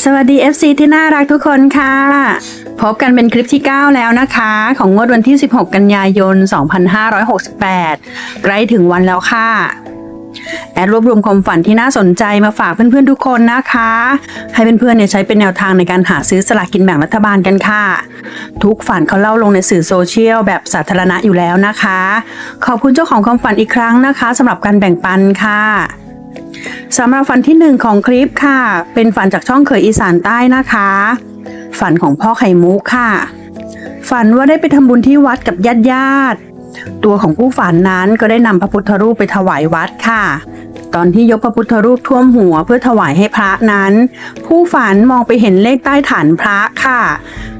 สวัสดี FC ที่น่ารักทุกคนค่ะ พบกันเป็นคลิปที่ 9 แล้วนะคะ ของงวดวันที่ 16 กันยายน 2568 ใกล้ถึงวันแล้วค่ะ แอดรวบรวมความฝันที่น่าสนใจมาฝากเพื่อนๆทุกคนนะคะ ให้เพื่อนๆเนี่ยใช้เป็นแนวทางในการหาซื้อสลากกินแบ่งรัฐบาลกันค่ะ ทุกฝันเขาเล่าลงในสื่อโซเชียลแบบสาธารณะอยู่แล้วนะคะ ขอบคุณเจ้าของความฝันอีกครั้งนะคะสำหรับการแบ่งปันค่ะ สำหรับฝันที่หนึ่งของคลิปค่ะ เป็นฝันจากช่องเขยอีสานใต้นะคะ ฝันของพ่อไข่มุกค่ะ ฝันว่าได้ไปทำบุญที่วัดกับญาติญาติๆตัวของผู้ฝันนั้นก็ได้นำพระพุทธรูปไปถวายวัดค่ะ ตอนที่ยกพระพุทธรูปท่วมหัวเพื่อถวายให้พระนั้น ผู้ฝันมองไปเห็นเลขใต้ฐานพระค่ะ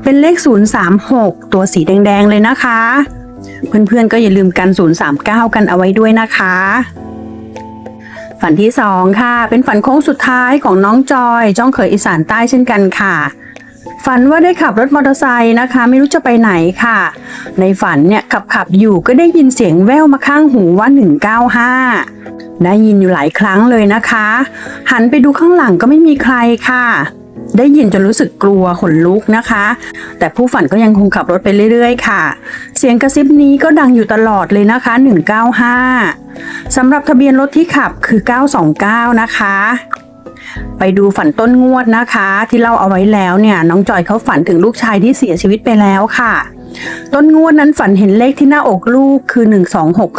เป็นเลข 036 ตัวสีแดงๆเลยนะคะ เพื่อนๆก็อย่าลืมกัน 039 กันเอาไว้ด้วยนะคะ ฝันที่สองค่ะ เป็นฝันโค้งสุดท้ายของน้องจอยจ้องเขยอีสานใต้เช่นกันค่ะฝันว่าได้ขับรถมอเตอร์ไซค์นะคะ ไม่รู้จะไปไหนค่ะ ในฝันเนี่ยขับขับอยู่ก็ได้ยินเสียงแว่วมาข้างหูว่า 195 ได้ยินอยู่หลายครั้งเลยนะคะ หันไปดูข้างหลังก็ไม่มีใครค่ะ ได้ยินจนรู้สึกกลัวขนลุกนะคะ แต่ผู้ฝันก็ยังคงขับรถไปเรื่อยๆ ค่ะ เสียงกระซิบนี้ก็ดังอยู่ตลอดเลยนะคะ 195สำหรับทะเบียนรถที่ขับคือ 929 นะคะ ไปดูฝันต้นงวดนะคะ ที่เล่าเอาไว้แล้วเนี่ย น้องจอยเขาฝันถึงลูกชายที่เสียชีวิตไปแล้วค่ะ ต้นงวดนั้นฝันเห็นเลขที่หน้าอกลูกคือ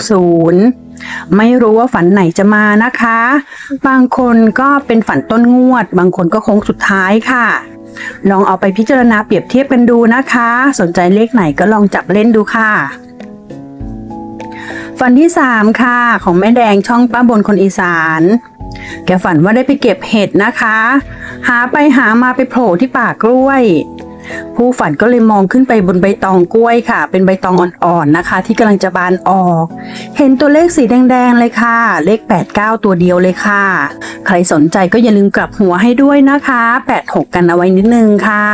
1260 ไม่รู้ว่าฝันไหนจะมานะคะ บางคนก็เป็นฝันต้นงวด บางคนก็โค้งสุดท้ายค่ะ ลองเอาไปพิจารณาเปรียบเทียบกันดูนะคะ สนใจเลขไหนก็ลองจับเล่นดูค่ะฝันที่ 3 ค่ะ ของแม่แดงช่องป้าบนคนอีสาน แกฝันว่าได้ไปเก็บเห็ดนะคะ หาไปหามาไปโผล่ที่ป่ากล้วย ผู้ฝันก็เลยมองขึ้นไปบนใบตองกล้วยค่ะ เป็นใบตองอ่อนๆนะคะ ที่กำลังจะบานออก เห็นตัวเลขสีแดงๆเลยค่ะ เลข 89 ตัวเดียวเลยค่ะ ใครสนใจก็อย่าลืมกลับหัวให้ด้วยนะคะ 86 กันเอาไว้นิดนึงค่ะ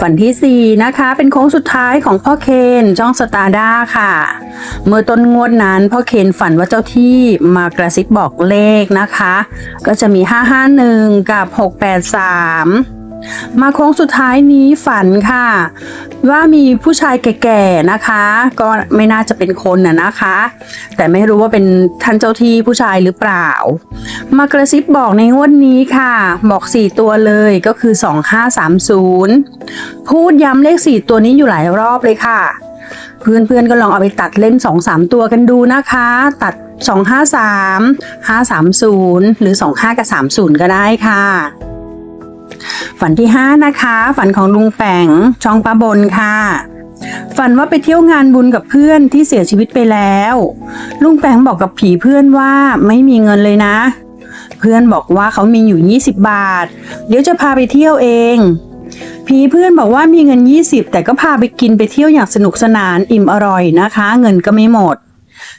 ฝันที่ 4 นะคะ เป็นโค้งสุดท้ายของพ่อเคนจ้องสตาร์ด้าค่ะ เมื่อต้นงวดนั้นพ่อเคนฝันว่าเจ้าที่มากระซิบบอกเลขนะคะ ก็จะมี 551 กับ 683 มาโค้งสุดท้ายนี้ฝันค่ะ ว่ามีผู้ชายแก่ๆนะคะ ก็ไม่น่าจะเป็นคนน่ะนะคะ แต่ไม่รู้ว่าเป็นท่านเจ้าที่ผู้ชายหรือเปล่า มากระซิบบอกในงวดนี้ค่ะ บอก 4 ตัวเลยก็คือ 2530 พูดย้ำเลข 4 ตัวนี้อยู่หลายรอบเลยค่ะ เพื่อนๆก็ลองเอาไปตัดเล่น 2-3 ตัวกันดูนะคะ ตัด 253 530 หรือ 25 กับ 30 ก็ได้ค่ะ ฝันที่ 5 นะคะ ฝันของลุงแปงช่องป้าบนค่ะฝันว่าไปเที่ยวงานบุญกับเพื่อนที่เสียชีวิตไปแล้ว ลุงแปงบอกกับผีเพื่อนว่าไม่มีเงินเลยนะ เพื่อนบอกว่าเขามีอยู่ 20 บาท เดี๋ยวจะพาไปเที่ยวเอง ผีเพื่อนบอกว่ามีเงิน 20 แต่ก็พาไปกินไปเที่ยวอย่างสนุกสนานอิ่มอร่อยนะคะ เงินก็ไม่หมด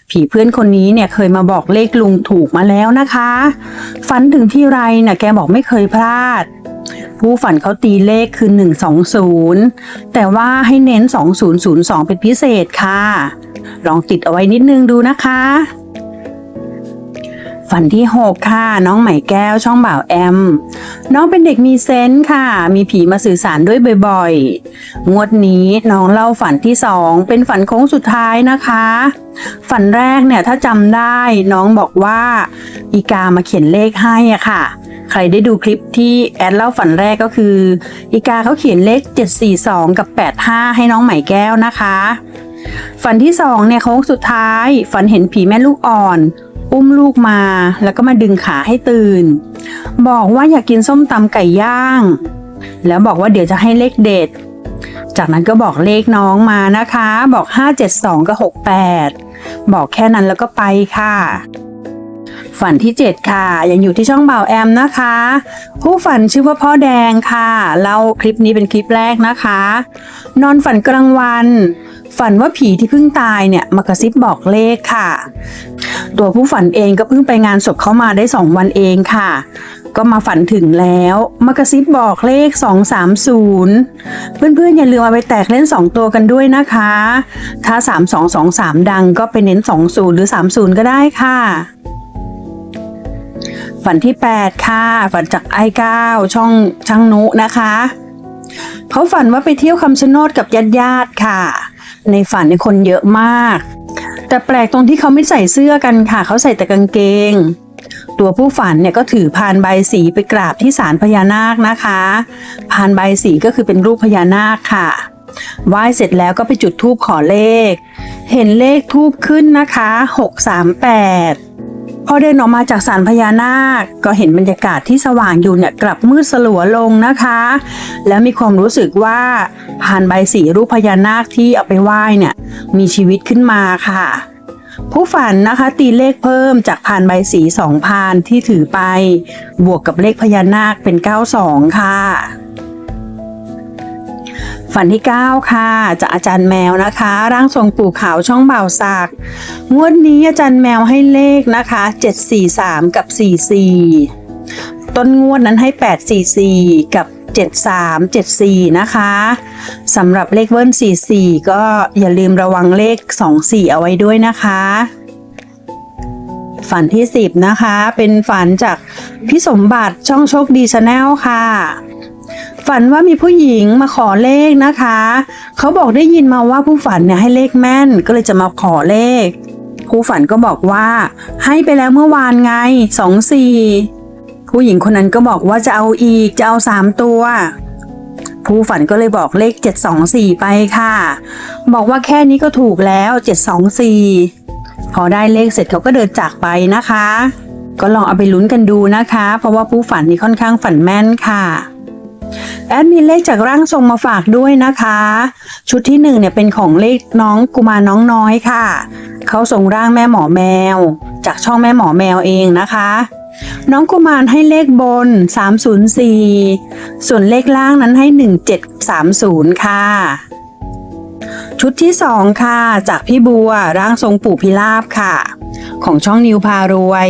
ผีเพื่อนคนนี้เนี่ยเคยมาบอกเลขลุงถูกมาแล้วนะคะ ฝันถึงที่ไรน่ะแกบอกไม่เคยพลาด ผู้ฝันเขาตีเลขคือ 120 แต่ว่าให้เน้น 2002 เป็นพิเศษค่ะ ลองติดเอาไว้นิดนึงดูนะคะ ฝันที่ 6 ค่ะ น้องใหม่แก้วช่องบ่าวแอม น้องเป็นเด็กมีเซนส์ค่ะ มีผีมาสื่อสารด้วยบ่อยๆ งวดนี้น้องเล่าฝันที่ 2 เป็นฝันโค้งสุดท้ายนะคะ ฝันแรกเนี่ยถ้าจำได้น้องบอกว่า อีกามาเขียนเลขให้อะค่ะ ใครได้ดูคลิปที่แอดเล่าฝันแรกก็คือ อีกาเขาเขียนเลข 742 กับ 85 ให้น้องใหม่แก้วนะคะ ฝันที่สองเนี่ยโค้งสุดท้าย ฝันเห็นผีแม่ลูกอ่อน อุ้มลูกมาแล้วก็มาดึงขาให้ตื่น บอกว่าอยากกินส้มตำไก่ย่าง แล้วบอกว่าเดี๋ยวจะให้เลขเด็ดจากนั้นก็บอกเลขน้องมานะคะ บอก 572 กับ 68 บอกแค่นั้นแล้วก็ไปค่ะ ฝันที่ 7 ค่ะ ยังอยู่ที่ช่องบ่าวแอมนะคะ ผู้ฝันชื่อว่าพ่อแดงค่ะเล่าคลิปนี้เป็นคลิปแรกนะคะ นอนฝันกลางวัน ฝันว่าผีที่เพิ่งตายเนี่ยมากระซิบบอกเลขค่ะ ตัวผู้ฝันเองก็เพิ่งไปงานศพเขามาได้ 2 วันเองค่ะก็มาฝันถึงแล้วมากระซิบบอกเลข 230 เพื่อนๆอย่าลืมเอาไปแตกเล่น 2 ตัวกันด้วยนะคะ ถ้า 3223 ดังก็ไปเน้น 20 หรือ 30 ก็ได้ค่ะ ฝันที่ 8 ค่ะ ฝันจากไอ้เก้าช่องช่างนุนะคะเขาฝันว่าไปเที่ยวคำชะโนดกับญาติญาติค่ะ ในฝันในคนเยอะมาก แต่แปลกตรงที่เขาไม่ใส่เสื้อกันค่ะ เขาใส่แต่กางเกง ตัวผู้ฝันเนี่ยก็ถือพานใบสีไปกราบที่ศาลพญานาคนะคะพานใบสีก็คือเป็นรูปพญานาคค่ะไหว้เสร็จแล้วก็ไปจุดธูปขอเลข เห็นเลขทูบขึ้นนะคะ 638 พอเดินออกมาจากศาลพญานาค ก็เห็นบรรยากาศที่สว่างอยู่เนี่ยกลับมืดสลัวลงนะคะ แล้วมีความรู้สึกว่าพานใบสีรูปพญานาคที่เอาไปไหว้เนี่ยมีชีวิตขึ้นมาค่ะ ผู้ฝันนะคะตีเลขเพิ่มจากพานใบสีสองพานที่ถือไป บวกกับเลขพญานาคเป็น 92 ค่ะ ฝันที่ 9 ค่ะจากอาจารย์แมวนะคะ ร่างทรงปู่ขาวช่องเบ่าวศักงวดนี้อาจารย์แมวให้เลขนะคะ 743 กับ 44 ต้นงวดนั้นให้ 844 กับ 7374 นะคะสำหรับเลขเบิ้ล44 ก็อย่าลืมระวังเลข 24 เอาไว้ด้วยนะคะ ฝันที่ 10 นะคะ เป็นฝันจากพี่สมบัติช่องโชคดีชาแนลค่ะ ฝันว่ามีผู้หญิงมาขอเลขนะคะ เขาบอกได้ยินมาว่าผู้ฝันเนี่ยให้เลขแม่นก็เลยจะมาขอเลข ผู้ฝันก็บอกว่า ให้ไปแล้วเมื่อวานไงสองสี่ผู้หญิงคนนั้นก็บอกว่าจะเอาอีกจะเอาสามตัว ผู้ฝันก็เลยบอกเลขเจ็ดสองสี่ไปค่ะ บอกว่าแค่นี้ก็ถูกแล้วเจ็ดสองสี่พอได้เลขเสร็จเขาก็เดินจากไปนะคะ ก็ลองเอาไปลุ้นกันดูนะคะ เพราะว่าผู้ฝันนี่ค่อนข้างฝันแม่นค่ะ แอดมีเลขจากร่างทรงมาฝากด้วยนะคะ ชุดที่หนึ่งเนี่ยเป็นของเลขน้องกุมารน้องน้อยค่ะ เขาส่งร่างแม่หมอแมว จากช่องแม่หมอแมวเองนะคะ น้องกุมารให้เลขบน 304 ส่วนเลขล่างนั้นให้ 1730 ค่ะ ชุดที่สองค่ะ จากพี่บัวร่างทรงปู่พิราบค่ะ ของช่องนิวพารวย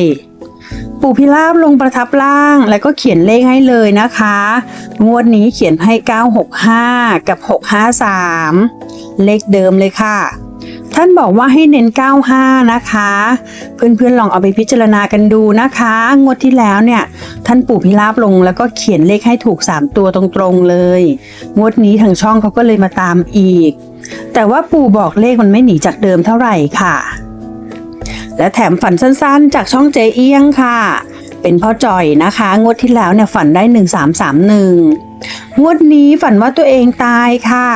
ปู่พิราบลงประทับล่าง แล้วก็เขียนเลขให้เลยนะคะ งวดนี้เขียนให้ 965 กับ 653 เลขเดิมเลยค่ะ ท่านบอกว่าให้เน้น 95 นะคะ เพื่อนๆลองเอาไปพิจารณากันดูนะคะ งวดที่แล้วเนี่ย ท่านปู่พิราบลงแล้วก็เขียนเลขให้ถูก 3 ตัวตรงๆเลย งวดนี้ทางช่องเขาก็เลยมาตามอีก แต่ว่าปู่บอกเลขมันไม่หนีจากเดิมเท่าไหร่ค่ะ และแถมฝันสั้นๆ จากช่องเจเอียงค่ะ เป็นพ่อจอยนะคะ งวดที่แล้วเนี่ยฝันได้ 1331 งวดนี้ฝันว่าตัวเองตายค่ะ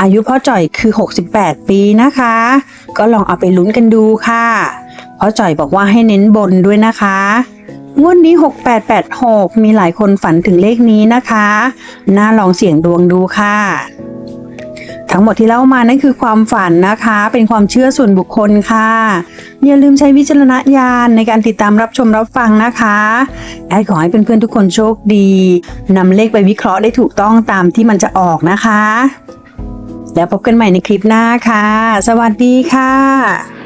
อายุพ่อจอยคือ 68 ปีนะคะ ก็ลองเอาไปลุ้นกันดูค่ะพ่อจอยบอกว่าให้เน้นบนด้วยนะคะงวดนี้ 6886 มีหลายคนฝันถึงเลขนี้นะคะ น่าลองเสี่ยงดวงดูค่ะ ทั้งหมดที่เล่ามานั่นคือความฝันนะคะ เป็นความเชื่อส่วนบุคคลค่ะ อย่าลืมใช้วิจารณญาณในการติดตามรับชมรับฟังนะคะแอดขอให้เพื่อนๆทุกคนโชคดีนำเลขไปวิเคราะห์ได้ถูกต้องตามที่มันจะออกนะคะ แล้วพบกันใหม่ในคลิปหน้าค่ะ สวัสดีค่ะ